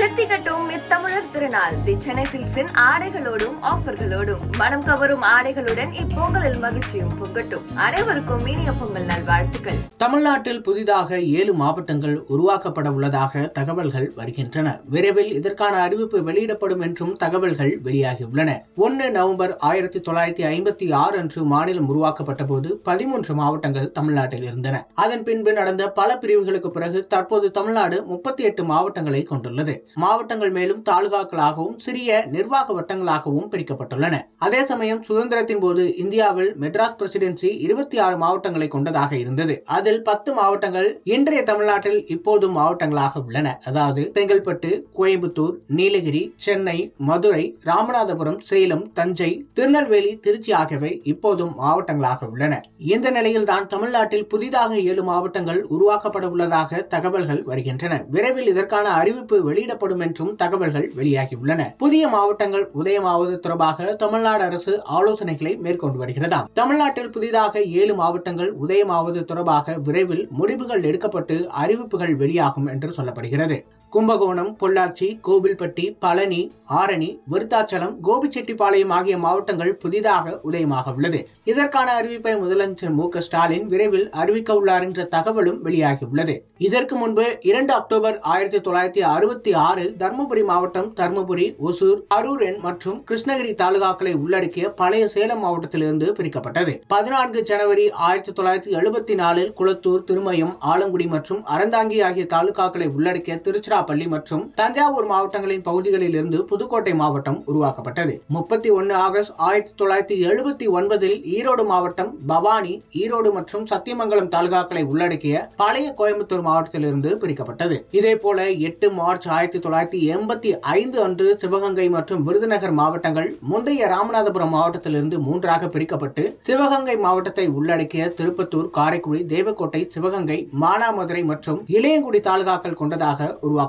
தித்திக்கட்டும் இத்தமிழர் திருநாள். தி சென்னை சில்க்ஸின் ஆடைகளோடும் ஆஃபர்களோடும். மனம் கவரும் ஆடைகளுடன் இப்பொங்கலில் மகிழ்ச்சியும் பொங்கட்டும். அனைவருக்கும் இனிய பொங்கல் நல்வாழ்த்துக்கள். தமிழ்நாட்டில் புதிதாக ஏழு மாவட்டங்கள் உருவாக்கப்பட உள்ளதாக தகவல்கள் வருகின்றன. விரைவில் இதற்கான அறிவிப்பு வெளியிடப்படும் என்றும் தகவல்கள் வெளியாகியுள்ளன. ஒன்று நவம்பர் ஆயிரத்தி தொள்ளாயிரத்தி ஐம்பத்தி ஆறு அன்று மாநிலம் உருவாக்கப்பட்ட போது பதிமூன்று மாவட்டங்கள் தமிழ்நாட்டில் இருந்தன. அதன் பின்பு நடந்த பல பிரிவுகளுக்கு பிறகு தற்போது தமிழ்நாடு முப்பத்தி எட்டு மாவட்டங்களை கொண்டுள்ளது. மாவட்டங்கள் மேலும் தாலுகாக்களாகவும் சிறிய நிர்வாக வட்டங்களாகவும் பிரிக்கப்பட்டுள்ளன. அதே சமயம் சுதந்திரத்தின் போது இந்தியாவில் மெட்ராஸ் பிரசிடென்சி இருபத்தி ஆறு மாவட்டங்களை கொண்டதாக இருந்தது. அதில் பத்து மாவட்டங்கள் இன்றைய தமிழ்நாட்டில் இப்போதும் மாவட்டங்களாக உள்ளன. அதாவது செங்கல்பட்டு கோயம்புத்தூர் நீலகிரி சென்னை மதுரை ராமநாதபுரம் சேலம் தஞ்சை திருநெல்வேலி திருச்சி ஆகியவை இப்போதும் மாவட்டங்களாக உள்ளன. இந்த நிலையில்தான் தமிழ்நாட்டில் புதிதாக ஏழு மாவட்டங்கள் உருவாக்கப்பட உள்ளதாக தகவல்கள் வருகின்றன. விரைவில் இதற்கான அறிவிப்பு நடத்தப்படும் என்றும் தகவல்கள் வெளியாகியுள்ளன. புதிய மாவட்டங்கள் உதயமாவது தொடர்பாக தமிழ்நாடு அரசு ஆலோசனைகளை மேற்கொண்டு வருகிறதாம். தமிழ்நாட்டில் புதிதாக ஏழு மாவட்டங்கள் உதயமாவது தொடர்பாக விரைவில் முடிவுகள் எடுக்கப்பட்டு அறிவிப்புகள் வெளியாகும் என்று சொல்லப்படுகிறது. கும்பகோணம் பொள்ளாச்சி கோவில்பட்டி பழனி ஆரணி விருத்தாச்சலம் கோபிச்செட்டிப்பாளையம் ஆகிய மாவட்டங்கள் புதிதாக உதயமாக உள்ளது. இதற்கான அறிவிப்பை முதலமைச்சர் மு ஸ்டாலின் விரைவில் அறிவிக்க உள்ளார் என்ற தகவலும் வெளியாகியுள்ளது இதற்கு முன்பு இரண்டு அக்டோபர் ஆயிரத்தி தொள்ளாயிரத்தி அறுபத்தி ஆறில் தருமபுரி மாவட்டம் தருமபுரி ஒசூர் அரூர் மற்றும் கிருஷ்ணகிரி தாலுகாக்களை உள்ளடக்கிய பழைய சேலம் மாவட்டத்திலிருந்து பிரிக்கப்பட்டது. பதினான்கு ஜனவரி ஆயிரத்தி தொள்ளாயிரத்தி எழுபத்தி நாலில் குளத்தூர் திருமயம் ஆலங்குடி மற்றும் அறந்தாங்கி ஆகிய தாலுகாக்களை உள்ளடக்கிய திருச்சிரா திருச்சிராப்பள்ளி மற்றும் தஞ்சாவூர் மாவட்டங்களின் பகுதிகளில் இருந்து புதுக்கோட்டை மாவட்டம் உருவாக்கப்பட்டது. முப்பத்தி ஒன்னு ஆகஸ்ட் ஆயிரத்தி தொள்ளாயிரத்தி எழுபத்தி ஒன்பதில் ஈரோடு மாவட்டம் பவானி ஈரோடு மற்றும் சத்தியமங்கலம் தாலுகாக்களை உள்ளடக்கிய பழைய கோயம்புத்தூர் மாவட்டத்திலிருந்து பிரிக்கப்பட்டது. இதே போல எட்டு மார்ச் ஆயிரத்தி தொள்ளாயிரத்தி எண்பத்தி ஐந்து அன்று சிவகங்கை மற்றும் விருதுநகர் மாவட்டங்கள் முந்தைய ராமநாதபுரம் மாவட்டத்திலிருந்து மூன்றாக பிரிக்கப்பட்டு சிவகங்கை மாவட்டத்தை உள்ளடக்கிய திருப்பத்தூர் காரைக்குடி தேவக்கோட்டை சிவகங்கை மானாமதுரை மற்றும் இளையங்குடி தாலுகாக்கள் கொண்டதாக உருவாக்கப்பட்டது.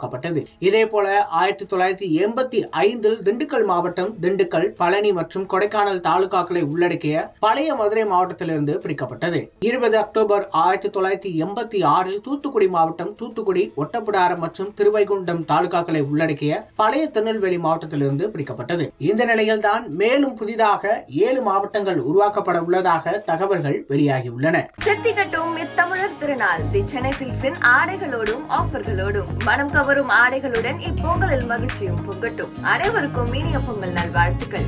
இதே போல ஆயிரத்தி தொள்ளாயிரத்தி எண்பத்தி ஐந்தில் திண்டுக்கல் மாவட்டம் திண்டுக்கல் பழனி மற்றும் கொடைக்கானல் தாலுகாக்களை உள்ளடக்கிய பழைய மதுரை மாவட்டத்திலிருந்து பிரிக்கப்பட்டது. இருபது அக்டோபர் ஆயிரத்தி தொள்ளாயிரத்தி எண்பத்தி ஆறில் தூத்துக்குடி மாவட்டம் தூத்துக்குடி ஒட்டப்பிடாரம் மற்றும் திருவைகுண்டம் தாலுகாக்களை உள்ளடக்கிய பழைய திருநெல்வேலி மாவட்டத்திலிருந்து பிரிக்கப்பட்டது. இந்த நிலையில்தான் மேலும் புதிதாக ஏழு மாவட்டங்கள் உருவாக்கப்பட உள்ளதாக தகவல்கள் வெளியாகியுள்ளன. திருநாள். தி சென்னை சில்க்ஸின் ஆடைகளோடும் ஆஃபர்களோடும். மனம் கவர் கவரும் ஆடைகளுடன் இப்பொங்கலில் மகிழ்ச்சியும் பொங்கட்டும் அனைவருக்கும் இனிய பொங்கல் நல்வாழ்த்துக்கள்.